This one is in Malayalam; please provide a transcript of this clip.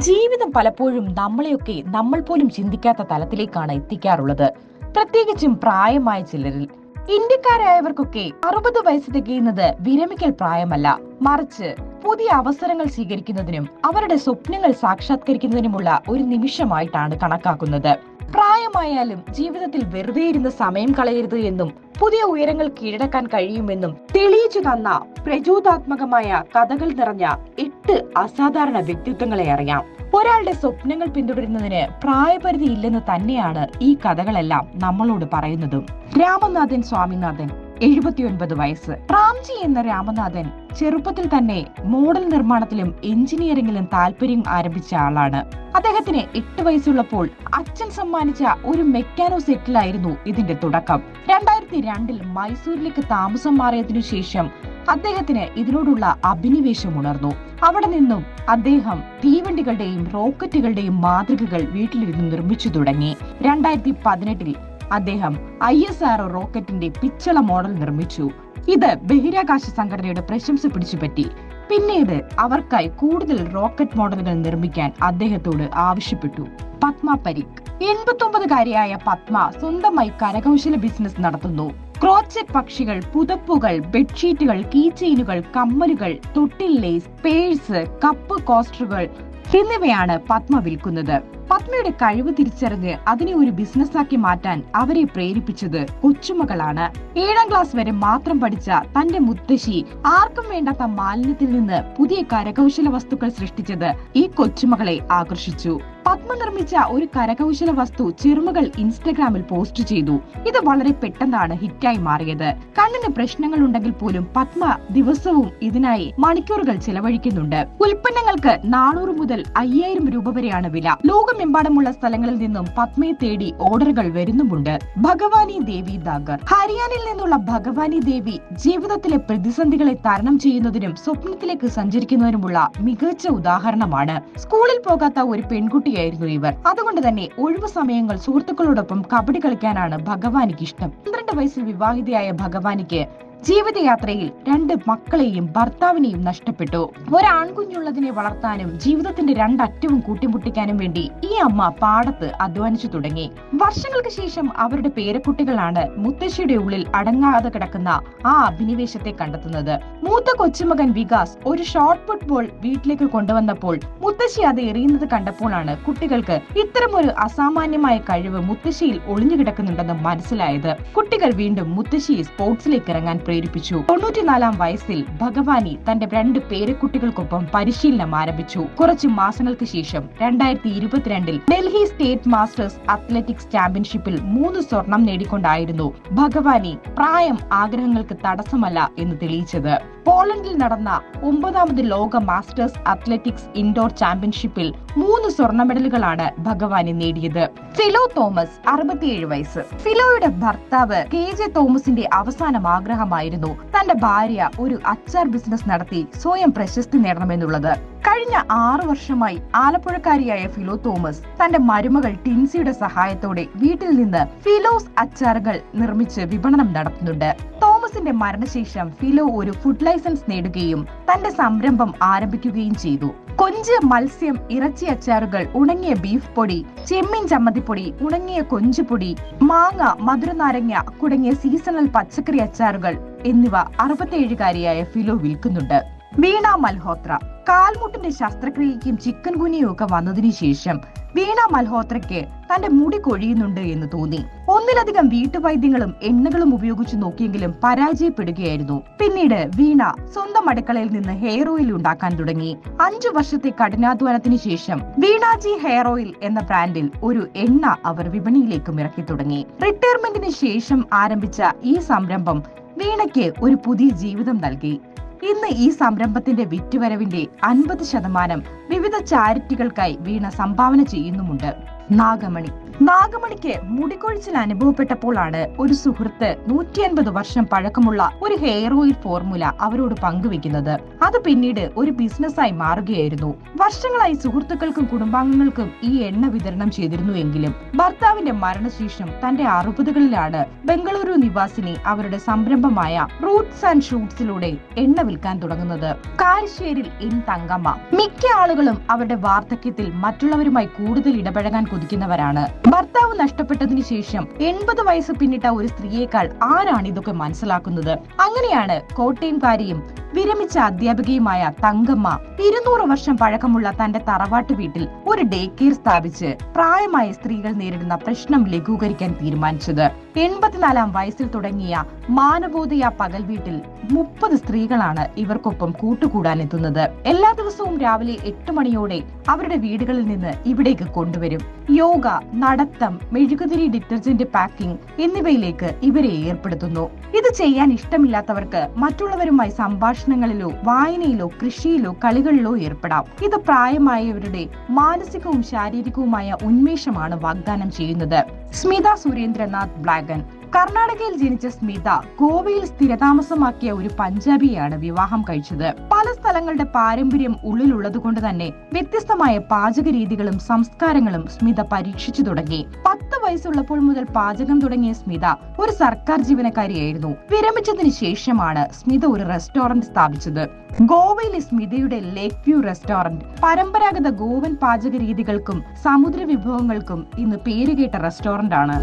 ജീവിതം പലപ്പോഴും നമ്മളെയൊക്കെ നമ്മൾ പോലും ചിന്തിക്കാത്ത തലത്തിലേക്കാണ് എത്തിക്കാറുള്ളത്. പ്രത്യേകിച്ചും പ്രായമായ ചിലരിൽ. ഇന്ത്യക്കാരായവർക്കൊക്കെ അറുപത് വയസ്സ് തികയുന്നത് വിരമിക്കൽ പ്രായമല്ല. മറിച്ച് പുതിയ അവസരങ്ങൾ സ്വീകരിക്കുന്നതിനും അവരുടെ സ്വപ്നങ്ങൾ സാക്ഷാത്കരിക്കുന്നതിനുമുള്ള ഒരു നിമിഷമായിട്ടാണ് കണക്കാക്കുന്നത്. പ്രായമായാലും ജീവിതത്തിൽ വെറുതെ ഇരുന്ന് സമയം കളയരുത് എന്നും പുതിയ ഉയരങ്ങൾ കീഴടക്കാൻ കഴിയുമെന്നും തെളിയിച്ചു തന്ന പ്രചോദാത്മകമായ കഥകൾ നിറഞ്ഞ എട്ട് അസാധാരണ വ്യക്തിത്വങ്ങളെ അറിയാം. ഒരാളുടെ സ്വപ്നങ്ങൾ പിന്തുടരുന്നതിന് പ്രായപരിധി ഇല്ലെന്ന് തന്നെയാണ് ഈ കഥകളെല്ലാം നമ്മളോട് പറയുന്നതും. രാമനാഥൻ സ്വാമിനാഥൻ എഴുപത്തിയൊൻപത് വയസ്സ്. റാംജി എന്ന രാമനാഥൻ ചെറുപ്പത്തിൽ തന്നെ മോഡൽ നിർമ്മാണത്തിലും എഞ്ചിനീയറിംഗിലും താല്പര്യം ആരംഭിച്ച ആളാണ്. അദ്ദേഹത്തിന് എട്ട് വയസ്സുള്ളപ്പോൾ അച്ഛൻ സമ്മാനിച്ച ഒരു മെക്കാനോ സെറ്റിലായിരുന്നു ഇതിന്റെ തുടക്കം. രണ്ടായിരത്തി രണ്ടിൽ മൈസൂരിലേക്ക് താമസം മാറിയതിനു ശേഷം അദ്ദേഹത്തിന് ഇതിനോടുള്ള അഭിനിവേശം ഉണർന്നു. അവിടെ നിന്നും അദ്ദേഹം തീവണ്ടികളുടെയും റോക്കറ്റുകളുടെയും മാതൃകകൾ വീട്ടിലിരുന്ന് നിർമ്മിച്ചു തുടങ്ങി. രണ്ടായിരത്തി പതിനെട്ടിൽ അദ്ദേഹം ഐ എസ് ആർ റോക്കറ്റിന്റെ പിച്ചള മോഡൽ നിർമ്മിച്ചു. ഇത് ബഹിരാകാശ സംഘടനയുടെ പ്രശംസ പിടിച്ചുപറ്റി. പിന്നീട് അവർക്കായി കൂടുതൽ റോക്കറ്റ് മോഡലുകൾ നിർമ്മിക്കാൻ അദ്ദേഹത്തോട് ആവശ്യപ്പെട്ടു. പത്മ പരീഖ്. എൺപത്തൊമ്പതുകാരിയായ പത്മ സ്വന്തമായി കരകൗശല ബിസിനസ് നടത്തുന്നു. ക്രോച്ചറ്റ് പക്ഷികൾ പുതപ്പുകൾ ബെഡ്ഷീറ്റുകൾ കീചെയിനുകൾ കമ്മലുകൾ തൊട്ടിൽ ലേസ് പേഴ്സ് കപ്പ് കോസ്റ്ററുകൾ എന്നിവയാണ് പത്മ വിൽക്കുന്നത്. പത്മയുടെ കഴിവ് തിരിച്ചറിഞ്ഞ് അതിനെ ഒരു ബിസിനസ്സാക്കി മാറ്റാൻ അവരെ പ്രേരിപ്പിച്ചത് കൊച്ചുമകളാണ്. ഏഴാം ക്ലാസ് വരെ മാത്രം പഠിച്ച തന്റെ മുത്തശ്ശി ആർക്കും വേണ്ടാത്ത മാലിന്യത്തിൽ നിന്ന് പുതിയ കരകൗശല വസ്തുക്കൾ സൃഷ്ടിച്ചത് ഈ കൊച്ചുമകളെ ആകർഷിച്ചു. പത്മ നിർമ്മിച്ച ഒരു കരകൗശല വസ്തു ചെറുമകൾ ഇൻസ്റ്റഗ്രാമിൽ പോസ്റ്റ് ചെയ്തു. ഇത് വളരെ പെട്ടെന്നാണ് ഹിറ്റായി മാറിയത്. കണ്ണിന് പ്രശ്നങ്ങൾ ഉണ്ടെങ്കിൽ പോലും പത്മ ദിവസവും ഇതിനായി മണിക്കൂറുകൾ ചെലവഴിക്കുന്നുണ്ട്. ഉൽപ്പന്നങ്ങൾക്ക് നാനൂറ് മുതൽ അയ്യായിരം രൂപ വരെയാണ് വില. ലോകമെമ്പാടുമുള്ള സ്ഥലങ്ങളിൽ നിന്നും പത്മയെ തേടി ഓർഡറുകൾ വരുന്നുമുണ്ട്. ഭഗവാനി ദേവി ദാഗർ. ഹരിയാനയിൽ നിന്നുള്ള ഭഗവാനി ദേവി ജീവിതത്തിലെ പ്രതിസന്ധികളെ തരണം ചെയ്യുന്നതിനും സ്വപ്നത്തിലേക്ക് സഞ്ചരിക്കുന്നതിനുമുള്ള മികച്ച ഉദാഹരണമാണ്. സ്കൂളിൽ പോകാത്ത ഒരു പെൺകുട്ടിയായിരുന്നു ഇവർ. അതുകൊണ്ട് തന്നെ ഒഴിവു സമയങ്ങൾ സുഹൃത്തുക്കളോടൊപ്പം കബഡി കളിക്കാനാണ് ഭഗവാനിക്ക് ഇഷ്ടം. പന്ത്രണ്ട് വയസ്സിൽ വിവാഹിതയായ ഭഗവാനിക്ക് ജീവിതയാത്രയിൽ രണ്ട് മക്കളെയും ഭർത്താവിനെയും നഷ്ടപ്പെട്ടു. ഒരാൺകുഞ്ഞുള്ളതിനെ വളർത്താനും ജീവിതത്തിന്റെ രണ്ടറ്റവും കൂട്ടിമുട്ടിക്കാനും വേണ്ടി ഈ അമ്മ പാടത്ത് അധ്വാനിച്ചു തുടങ്ങി. വർഷങ്ങൾക്ക് ശേഷം അവരുടെ പേരക്കുട്ടികളാണ് മുത്തശ്ശിയുടെ ഉള്ളിൽ അടങ്ങാതെ കിടക്കുന്ന ആ അഭിനിവേശത്തെ കണ്ടെത്തുന്നത്. മൂത്ത കൊച്ചുമകൻ വികാസ് ഒരു ഷോർട്ട് ഫുട്ബോൾ ബോൾ വീട്ടിലേക്ക് കൊണ്ടുവന്നപ്പോൾ മുത്തശ്ശി അത് എറിയുന്നത് കണ്ടപ്പോഴാണ് കുട്ടികൾക്ക് ഇത്തരമൊരു അസാമാന്യമായ കഴിവ് മുത്തശ്ശിയിൽ ഒളിഞ്ഞു കിടക്കുന്നുണ്ടെന്ന് മനസ്സിലായത്. കുട്ടികൾ വീണ്ടും മുത്തശ്ശിയെ സ്പോർട്സിലേക്ക് ഇറങ്ങാൻ പ്രേരിപ്പിച്ചു. തൊണ്ണൂറ്റിനാലാം വയസ്സിൽ ഭഗവാനി തന്റെ രണ്ട് പേരക്കുട്ടികൾക്കൊപ്പം പരിശീലനം ആരംഭിച്ചു. കുറച്ച് മാസങ്ങൾക്ക് ശേഷം രണ്ടായിരത്തി ഇരുപത്തിരണ്ടിൽ ഡൽഹി സ്റ്റേറ്റ് മാസ്റ്റേഴ്സ് അത്ലറ്റിക്സ് ചാമ്പ്യൻഷിപ്പിൽ മൂന്ന് സ്വർണം നേടിക്കൊണ്ടായിരുന്നു ഭഗവാനി പ്രായം ആഗ്രഹങ്ങൾക്ക് തടസ്സമല്ല എന്ന് തെളിയിച്ചത്. പോളണ്ടിൽ നടന്ന ഒമ്പതാമത് ലോക മാസ്റ്റേഴ്സ് അത്ലറ്റിക്സ് ഇൻഡോർ ചാമ്പ്യൻഷിപ്പിൽ മൂന്ന് സ്വർണ മെഡലുകളാണ് ഭഗവാനി നേടിയത്. ഫിലോ തോമസ് അറുപത്തിയേഴ് വയസ്സ്. ഫിലോയുടെ ഭർത്താവ് കെ ജെ തോമസിന്റെ അവസാനം ആഗ്രഹമായിരുന്നു തന്റെ ഭാര്യ ഒരു അച്ചാർ ബിസിനസ് നടത്തി സ്വയം പ്രശസ്തി നേടണമെന്നുള്ളത്. കഴിഞ്ഞ ആറു വർഷമായി ആലപ്പുഴക്കാരിയായ ഫിലോ തോമസ് തന്റെ മരുമകൾ ടിൻസിയുടെ സഹായത്തോടെ വീട്ടിൽ നിന്ന് ഫിലോസ് അച്ചാറുകൾ നിർമ്മിച്ച് വിപണനം നടത്തുന്നുണ്ട്. തോമസിന്റെ മരണശേഷം ഫിലോ ഒരു ഫുഡ് ലൈസൻസ് നേടുകയും തന്റെ സംരംഭം ആരംഭിക്കുകയും ചെയ്തു. കൊഞ്ച് മത്സ്യം ഇറച്ചി അച്ചാറുകൾ ഉണങ്ങിയ ബീഫ് പൊടി ചെമ്മീൻ ചമ്മന്തിപ്പൊടി ഉണങ്ങിയ കൊഞ്ചുപൊടി മാങ്ങ മധുരനാരങ്ങ തുടങ്ങിയ സീസണൽ പച്ചക്കറി അച്ചാറുകൾ എന്നിവ അറുപത്തിയേഴുകാരിയായ ഫിലോ വിൽക്കുന്നുണ്ട്. വീണ മൽഹോത്ര കാൽമുട്ടിന്റെ ശസ്ത്രക്രിയയ്ക്കും ചിക്കൻ ഗുനിയും ഒക്കെ വന്നതിനു ശേഷം വീണ മൽഹോത്രയ്ക്ക് തന്റെ മുടി കൊഴിയുന്നുണ്ട് എന്ന് തോന്നി. ഒന്നിലധികം വീട്ടുവൈദ്യങ്ങളും എണ്ണകളും ഉപയോഗിച്ചു നോക്കിയെങ്കിലും പരാജയപ്പെടുകയായിരുന്നു. പിന്നീട് വീണ സ്വന്തം അടുക്കളയിൽ നിന്ന് ഹെയർ ഓയിൽ ഉണ്ടാക്കാൻ തുടങ്ങി. അഞ്ചു വർഷത്തെ കഠിനാധ്വാനത്തിന് ശേഷം വീണാജി ഹെയർ ഓയിൽ എന്ന ബ്രാൻഡിൽ ഒരു എണ്ണ അവർ വിപണിയിലേക്കും ഇറക്കി തുടങ്ങി. റിട്ടയർമെന്റിന് ശേഷം ആരംഭിച്ച ഈ സംരംഭം വീണയ്ക്ക് ഒരു പുതിയ ജീവിതം നൽകി. ഇന്ന് ഈ സംരംഭത്തിന്റെ വിറ്റുവരവിന്റെ അൻപത് ശതമാനം വിവിധ ചാരിറ്റികൾക്കായി വീണ സംഭാവന ചെയ്യുന്നുമുണ്ട്. നാഗമണി നാഗമണിക്ക് മുടികൊഴിച്ചിൽ അനുഭവപ്പെട്ടപ്പോഴാണ് ഒരു സുഹൃത്ത് നൂറ്റി അൻപത് വർഷം പഴക്കമുള്ള ഒരു ഹെയർ ഓയിൽ ഫോർമുല അവരോട് പങ്കുവെക്കുന്നത് അത് പിന്നീട് ഒരു ബിസിനസ്സായി മാറുകയായിരുന്നു. വർഷങ്ങളായി സുഹൃത്തുക്കൾക്കും കുടുംബാംഗങ്ങൾക്കും ഈ എണ്ണ വിതരണം ചെയ്തിരുന്നുവെങ്കിലും ഭർത്താവിന്റെ മരണശേഷം തന്റെ അറുപതുകളിലാണ് ബംഗളൂരു നിവാസിനി അവരുടെ സംരംഭമായ റൂട്ട്സ് ആൻഡ് ഷൂട്ട്സിലൂടെ എണ്ണ വിൽക്കാൻ തുടങ്ങുന്നത്. കാരിശ്ശേരിൽ എൻ തങ്കമ്മ. മിക്ക ആളുകളും അവരുടെ വാർദ്ധക്യത്തിൽ മറ്റുള്ളവരുമായി കൂടുതൽ ഇടപഴകാൻ കൊതിക്കുന്നവരാണ്. ഭർത്താവ് നഷ്ടപ്പെട്ടതിന് ശേഷം എൺപത് വയസ്സ് പിന്നിട്ട ഒരു സ്ത്രീയേക്കാൾ ആരാണ് ഇതൊക്കെ മനസ്സിലാക്കുന്നത്? അങ്ങനെയാണ് കോട്ടയംകാരിയും വിരമിച്ച അധ്യാപികയുമായ തങ്കമ്മ ഇരുന്നൂറ് വർഷം പഴക്കമുള്ള തന്റെ തറവാട്ട് വീട്ടിൽ ഒരു ഡേ കെയർ സ്ഥാപിച്ച് പ്രായമായ സ്ത്രീകൾ നേരിടുന്ന പ്രശ്നം ലഘൂകരിക്കാൻ തീരുമാനിച്ചത്. എൺപത്തിനാലാം വയസ്സിൽ തുടങ്ങിയ മാനബോധയ പകൽ വീട്ടിൽ മുപ്പത് സ്ത്രീകളാണ് ഇവർക്കൊപ്പം കൂട്ടുകൂടാൻ എത്തുന്നത്. എല്ലാ ദിവസവും രാവിലെ എട്ട് മണിയോടെ അവരുടെ വീടുകളിൽ നിന്ന് ഇവിടേക്ക് കൊണ്ടുവരും. യോഗ നടത്തം മെഴുകുതിരി ഡിറ്റർജന്റ് പാക്കിംഗ് എന്നിവയിലേക്ക് ഇവരെ ഏർപ്പെടുത്തുന്നു. ഇത് ചെയ്യാൻ ഇഷ്ടമില്ലാത്തവർക്ക് മറ്റുള്ളവരുമായി സംഭാഷണങ്ങളിലോ വായനയിലോ കൃഷിയിലോ കളികളിലോ ഏർപ്പെടാം. ഇത് പ്രായമായവരുടെ മാനസികവും ശാരീരികവുമായ ഉന്മേഷമാണ് വാഗ്ദാനം ചെയ്യുന്നത്. സ്മിത സുരേന്ദ്രനാഥ് ബ്ലാഗൻ കർണാടകയിൽ ജനിച്ച സ്മിത ഗോവയിൽ സ്ഥിരതാമസമാക്കിയ ഒരു പഞ്ചാബിയെയാണ് വിവാഹം കഴിച്ചത്. പല സ്ഥലങ്ങളുടെ പാരമ്പര്യം ഉള്ളിലുള്ളത് കൊണ്ട് തന്നെ വ്യത്യസ്തമായ പാചക രീതികളും സംസ്കാരങ്ങളും സ്മിത പരീക്ഷിച്ചു തുടങ്ങി. പത്ത് വയസ്സുള്ളപ്പോൾ മുതൽ പാചകം തുടങ്ങിയ സ്മിത ഒരു സർക്കാർ ജീവനക്കാരിയായിരുന്നു. വിരമിച്ചതിന് ശേഷമാണ് സ്മിത ഒരു റെസ്റ്റോറന്റ് സ്ഥാപിച്ചത്. ഗോവയിലെ സ്മിതയുടെ ലേക്ക് വ്യൂ റെസ്റ്റോറന്റ് പരമ്പരാഗത ഗോവൻ പാചക രീതികൾക്കും സമുദ്ര വിഭവങ്ങൾക്കും ഇന്ന് പേരുകേട്ട റെസ്റ്റോറന്റ് ആണ്